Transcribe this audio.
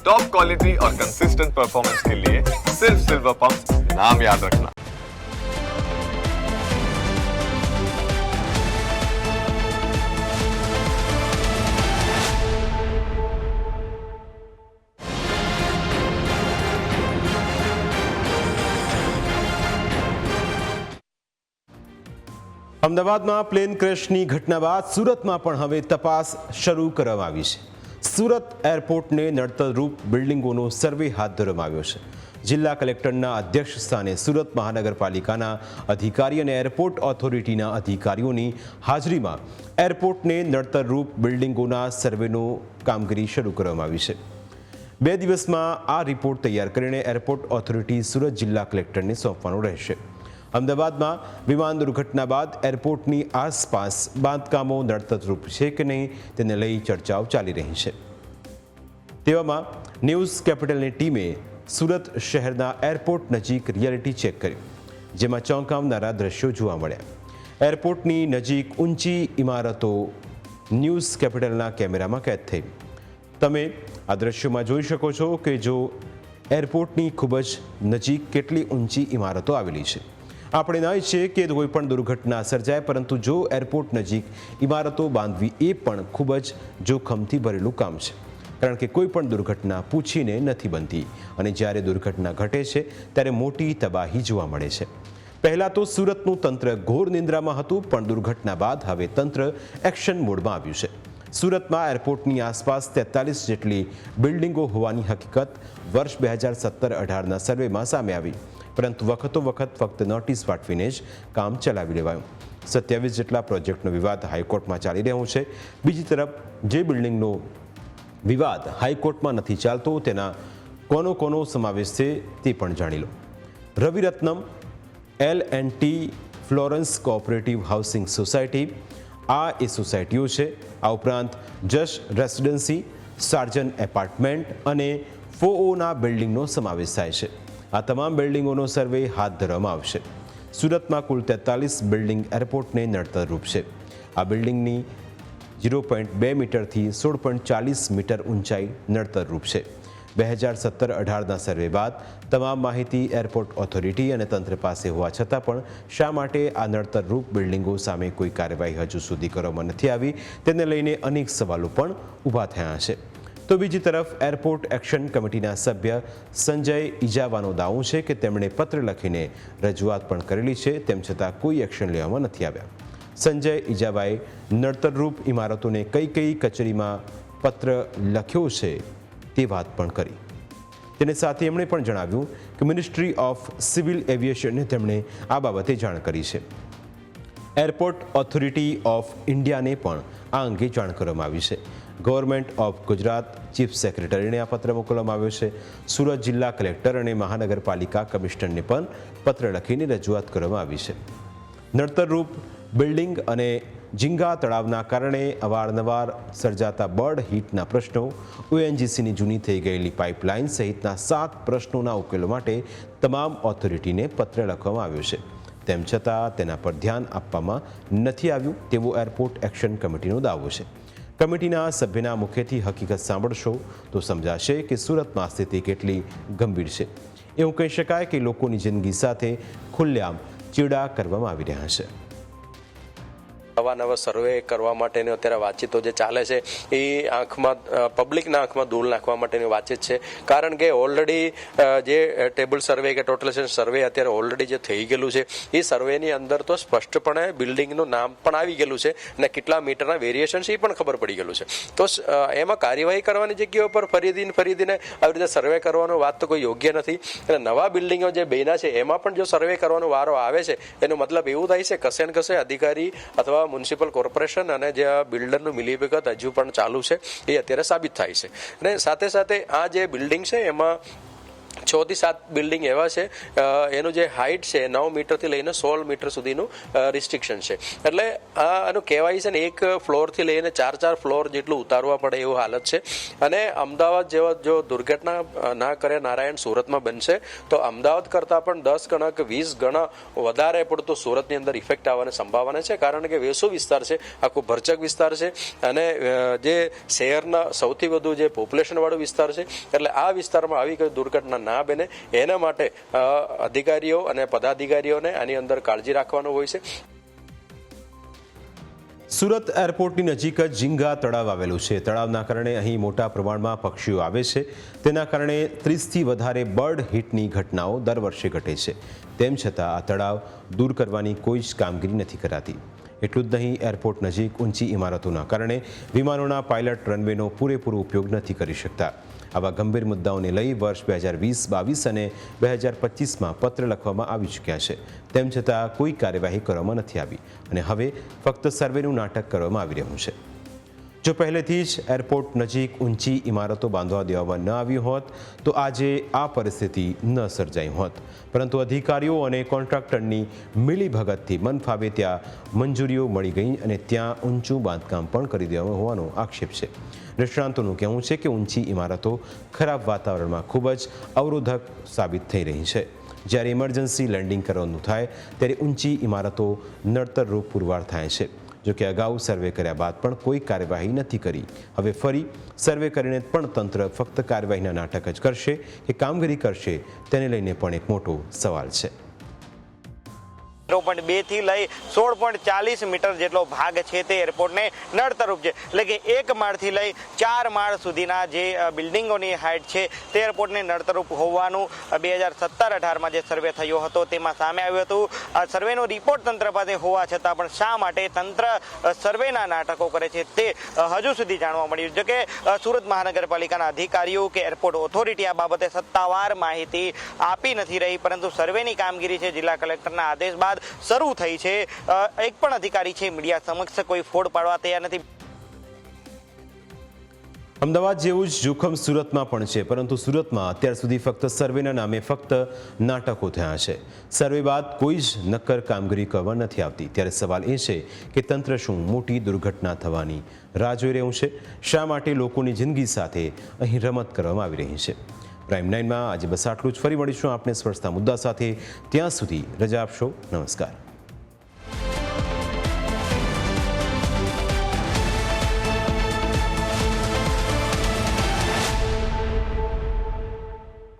Top quality और consistent performance के लिए सिर्फ सिल्वर पंप नाम याद रखना અમદાવાદમાં પ્લેન ક્રેશની ઘટના બાદ સુરતમાં પણ હવે તપાસ શરૂ કરવામાં આવી છે સુરત એરપોર્ટને નડતરરૂપ બિલ્ડિંગોનો સર્વે હાથ ધરવામાં આવ્યો છે. જિલ્લા કલેક્ટરના અધ્યક્ષ સ્થાને સુરત મહાનગરપાલિકાના અધિકારી અને એરપોર્ટ ઓથોરિટીના અધિકારીઓની હાજરીમાં એરપોર્ટને નડતરરૂપ બિલ્ડિંગોના સર્વેનો કામગીરી શરૂ કરવામાં આવી છે. બે દિવસમાં આ રિપોર્ટ તૈયાર કરીને એરપોર્ટ ઓથોરિટી સુરત જિલ્લા કલેક્ટરને સોંપવાનો રહેશે. અમદાવાદમાં વિમાન દુર્ઘટના બાદ એરપોર્ટની આસપાસ બાંધકામો નડતરરૂપ છે કે નહીં તેને લઈ ચર્ચાઓ ચાલી રહી છે. તેવામાં ન્યૂઝ કેપિટલની ટીમે સુરત શહેરના એરપોર્ટ નજીક રિયાલિટી ચેક કર્યું, જેમાં ચોંકાવનારા દ્રશ્યો જોવા મળ્યા. એરપોર્ટની નજીક ઊંચી ઇમારતો ન્યૂઝ કેપિટલના કેમેરામાં કેદ થઈ. તમે આ દ્રશ્યોમાં જોઈ શકો છો કે જો એરપોર્ટની ખૂબ જ નજીક કેટલી ઊંચી ઇમારતો આવેલી છે. આપણે ન ઈચ્છીએ કે કોઈ પણ દુર્ઘટના સર્જાય, પરંતુ જો એરપોર્ટ નજીક ઇમારતો બાંધવી એ પણ ખૂબ જ જોખમથી ભરેલું કામ છે. કારણ કે કોઈ પણ દુર્ઘટના પૂછીને નથી બનતી અને જ્યારે દુર્ઘટના ઘટે છે, ત્યારે મોટી તબાહી જોવા મળે છે. પહેલાં તો સુરતનું તંત્ર ઘોર નિંદ્રામાં હતું, પણ દુર્ઘટના બાદ હવે તંત્ર એક્શન મોડમાં આવ્યું છે. સુરતમાં એરપોર્ટની આસપાસ તેતાલીસ જેટલી બિલ્ડિંગો હોવાની હકીકત વર્ષ બે હજાર સત્તર અઢારના સર્વેમાં સામે આવી. પરંતુ વખતો વખત ફક્ત નોટિસ પાઠવીને જ કામ ચલાવી લેવાયું. સત્યાવીસ જેટલા પ્રોજેક્ટનો વિવાદ હાઈકોર્ટમાં ચાલી રહ્યો છે. બીજી તરફ, જે બિલ્ડિંગનો વિવાદ હાઈકોર્ટમાં નથી ચાલતો, તેના કોનો કોનો સમાવેશ છે તે પણ જાણી લો. Raviratnam, L and T, Florence cooperative housing society, આ એ સોસાયટીઓ છે. આ ઉપરાંત જશ રેસિડેન્સી, સાર્જન એપાર્ટમેન્ટ અને ફોઓના બિલ્ડિંગનો સમાવેશ થાય છે. આ તમામ બિલ્ડિંગોનો સર્વે હાથ ધરવામાં આવશે. સુરતમાં કુલ તેતાલીસ બિલ્ડિંગ એરપોર્ટને નડતરરૂપ છે. આ બિલ્ડિંગની ઝીરો પોઈન્ટ બે મીટરથી સોળ પોઈન્ટ ચાલીસ મીટર ઊંચાઈ નડતરરૂપ છે. બે હજાર સત્તર અઢારના સર્વે બાદ તમામ માહિતી એરપોર્ટ ઓથોરિટી અને તંત્ર પાસે હોવા છતાં પણ શા માટે આ નડતરરૂપ બિલ્ડિંગો સામે કોઈ કાર્યવાહી હજુ સુધી કરવામાં નથી આવી, તેને લઈને અનેક સવાલો પણ ઊભા થયા છે. તો બીજી તરફ એરપોર્ટ એક્શન કમિટીના સભ્ય સંજય ઇજાવાનો દાવો છે કે તેમણે પત્ર લખીને રજૂઆત પણ કરેલી છે, તેમ છતાં કોઈ એક્શન લેવામાં નથી આવ્યા. સંજય ઇજાબાએ નડતરરૂપ ઇમારતોને કઈ કઈ કચેરીમાં પત્ર લખ્યો છે તે વાત પણ કરી. તેને સાથે એમણે પણ જણાવ્યું કે મિનિસ્ટ્રી ઓફ સિવિલ એવિએશનને તેમણે આ બાબતે જાણ કરી છે. એરપોર્ટ ઓથોરિટી ઓફ ઇન્ડિયાને પણ આ અંગે જાણ કરવામાં આવી છે. ગવર્મેન્ટ ઓફ ગુજરાત ચીફ સેક્રેટરીને આ પત્ર મોકલવામાં આવ્યો છે. સુરત જિલ્લા કલેક્ટર અને મહાનગરપાલિકા કમિશનરને પણ પત્ર લખીને રજૂઆત કરવામાં આવી છે. નડતરરૂપ બિલ્ડિંગ અને ઝીંગા તળાવના કારણે અવારનવાર સર્જાતા બર્ડ હીટના પ્રશ્નો, ઓએનજીસીની જૂની થઈ ગયેલી પાઇપલાઇન સહિતના સાત પ્રશ્નોના ઉકેલો માટે તમામ ઓથોરિટીને પત્ર લખવામાં આવ્યો છે. તેમ છતાં તેના પર ધ્યાન આપવામાં નથી આવ્યું તેવો એરપોર્ટ એક્શન કમિટીનો દાવો છે. કમિટીના સભ્યના મુખેથી હકીકત સાંભળશો તો સમજાશે કે સુરતમાં સ્થિતિ કેટલી ગંભીર છે. એવું કહી શકાય કે લોકોની જિંદગી સાથે ખુલ્લેઆમ ચીડા કરવામાં આવી રહ્યા છે. નવા નવા સર્વે કરવા માટેની અત્યારે વાતચીતો જે ચાલે છે, એ આંખમાં પબ્લિકના આંખમાં ધૂળ નાખવા માટેની વાતચીત છે. કારણ કે ઓલરેડી જે ટેબલ સર્વે કે ટોટલ સર્વે અત્યારે ઓલરેડી જે થઈ ગયેલું છે, એ સર્વેની અંદર તો સ્પષ્ટપણે બિલ્ડિંગનું નામ પણ આવી ગયેલું છે અને કેટલા મીટરના વેરિએશન છે એ પણ ખબર પડી ગયેલું છે. તો એમાં કાર્યવાહી કરવાની જગ્યા ઉપર ફરીદીને ફરીદીને આવી રીતે સર્વે કરવાનો વાત તો કોઈ યોગ્ય નથી. અને નવા બિલ્ડિંગો જે બન્યા છે, એમાં પણ જો સર્વે કરવાનો વારો આવે છે, એનો મતલબ એવું થાય છે, કશે ને કશે અધિકારી અથવા મ્યુનિસિપલ કોર્પોરેશન અને જે બિલ્ડરનું મિલીભગત હજુ પણ ચાલુ છે, એ અત્યારે સાબિત થાય છે. અને સાથે સાથે આ જે બિલ્ડિંગ છે, એમાં છ થી સાત બિલ્ડિંગ એવા છે એનું જે હાઇટ છે, નવ મીટરથી લઈને સોળ મીટર સુધીનું રિસ્ટ્રિક્શન છે. એટલે આ એનું કહેવાય છે ને, એક ફ્લોરથી લઈને ચાર ચાર ફ્લોર જેટલું ઉતારવા પડે એવું હાલત છે. અને અમદાવાદ જેવા જો દુર્ઘટના ના કરે નારાયણ સુરતમાં બનશે, તો અમદાવાદ કરતાં પણ દસ ગણા કે વીસ ગણા વધારે પડતું સુરતની અંદર ઇફેક્ટ આવવાની સંભાવના છે. કારણ કે વેસુ વિસ્તાર છે, આખો ભરચક વિસ્તાર છે. અને જે શહેરના સૌથી વધુ જે પોપ્યુલેશનવાળો વિસ્તાર છે, એટલે આ વિસ્તારમાં આવી કોઈ દુર્ઘટના ના બને એના માટે અધિકારીઓ અને પદાધિકારીઓને આની અંદર કાળજી રાખવાનું હોય છે. સુરત એરપોર્ટની નજીક જ ઝીંગા તળાવ આવેલું છે. તળાવના કારણે અહીં મોટા પ્રમાણમાં પક્ષીઓ આવે છે. તેના કારણે ત્રીસથી વધારે બર્ડ હિટની ઘટનાઓ દર વર્ષે ઘટે છે. તેમ છતાં આ તળાવ દૂર કરવાની કોઈ જ કામગીરી નથી કરાતી. એટલું જ નહીં, એરપોર્ટ નજીક ઊંચી ઇમારતોના કારણે વિમાનોના પાયલટ રનવેનો પૂરેપૂરો ઉપયોગ નથી કરી શકતા. આવા ગંભીર મુદ્દાઓને લઈ વર્ષ બે હજાર વીસ, બાવીસ અને બે હજાર પચીસમાં પત્ર લખવામાં આવી ચૂક્યા છે. તેમ છતાં કોઈ કાર્યવાહી કરવામાં નથી આવી અને હવે ફક્ત સર્વેનું નાટક કરવામાં આવી રહ્યું છે. જો પહેલેથી જ એરપોર્ટ નજીક ઊંચી ઇમારતો બાંધવા દેવામાં ન આવી હોત, તો આજે આ પરિસ્થિતિ ન સર્જાઈ હોત. પરંતુ અધિકારીઓ અને કોન્ટ્રાક્ટરની મિલીભગતથી મન ફાવે ત્યાં મંજૂરીઓ મળી ગઈ અને ત્યાં ઊંચું બાંધકામ પણ કરી દેવામાં હોવાનો આક્ષેપ છે. નિષ્ણાંતોનું કહેવું છે કે ઊંચી ઇમારતો ખરાબ વાતાવરણમાં ખૂબ જ અવરોધક સાબિત થઈ રહી છે. જ્યારે ઇમરજન્સી લેન્ડિંગ કરવાનું થાય, ત્યારે ઊંચી ઇમારતો નડતરરૂપ પુરવાર થાય છે. જો કે અગાઉ સર્વે કર્યા બાદ પણ કોઈ કાર્યવાહી નથી કરી. હવે ફરી સર્વે કરીને પણ તંત્ર ફક્ત કાર્યવાહીના નાટક જ કરશે કે કામગીરી કરશે, તેને લઈને પણ એક મોટો સવાલ છે. ઝીરો પોઈન્ટ બેથી લઈ સોળ પોઈન્ટ ચાલીસ મીટર જેટલો ભાગ છે તે એરપોર્ટને નડતરૂપ છે. એટલે કે એક માળથી લઈ ચાર માળ સુધીના જે બિલ્ડિંગોની હાઇટ છે તે એરપોર્ટને નડતરૂપ હોવાનું બે હજાર સત્તર અઢારમાં જે સર્વે થયો હતો તેમાં સામે આવ્યું હતું. આ સર્વેનો રિપોર્ટ તંત્ર પાસે હોવા છતાં પણ શા માટે તંત્ર સર્વેના નાટકો કરે છે તે હજુ સુધી જાણવા મળ્યું છે કે સુરત મહાનગરપાલિકાના અધિકારીઓ કે એરપોર્ટ ઓથોરિટી આ બાબતે સત્તાવાર માહિતી આપી નથી રહી, પરંતુ સર્વેની કામગીરી છે જિલ્લા કલેક્ટરના આદેશ બાદ શરૂ થઈ છે. એક પણ અધિકારી છે મીડિયા સમક્ષ કોઈ ફોડ પાડવા તૈયાર નથી. અમદાવાદ જેવું જ જોખમ સુરતમાં પણ છે, પરંતુ સુરતમાં અત્યાર સુધી ફક્ત સર્વેના નામે ફક્ત નાટકો થયા છે. સર્વે બાદ કોઈ જ નક્કર કામગીરી કરવા નથી આવતી. ત્યારે સવાલ એ છે કે તંત્ર શું મોટી દુર્ઘટના થવાની રાહ જોઈ રહ્યું છે? શા માટે લોકોની જિંદગી સાથે અહીં રમત કરવામાં આવી રહી છે? પ્રાઇમ નાઇનમાં આજે બસ આટલું જ. ફરી મળીશું આપણે સ્વચ્છતા મુદ્દા સાથે. ત્યાં સુધી રજા આપશો. નમસ્કાર.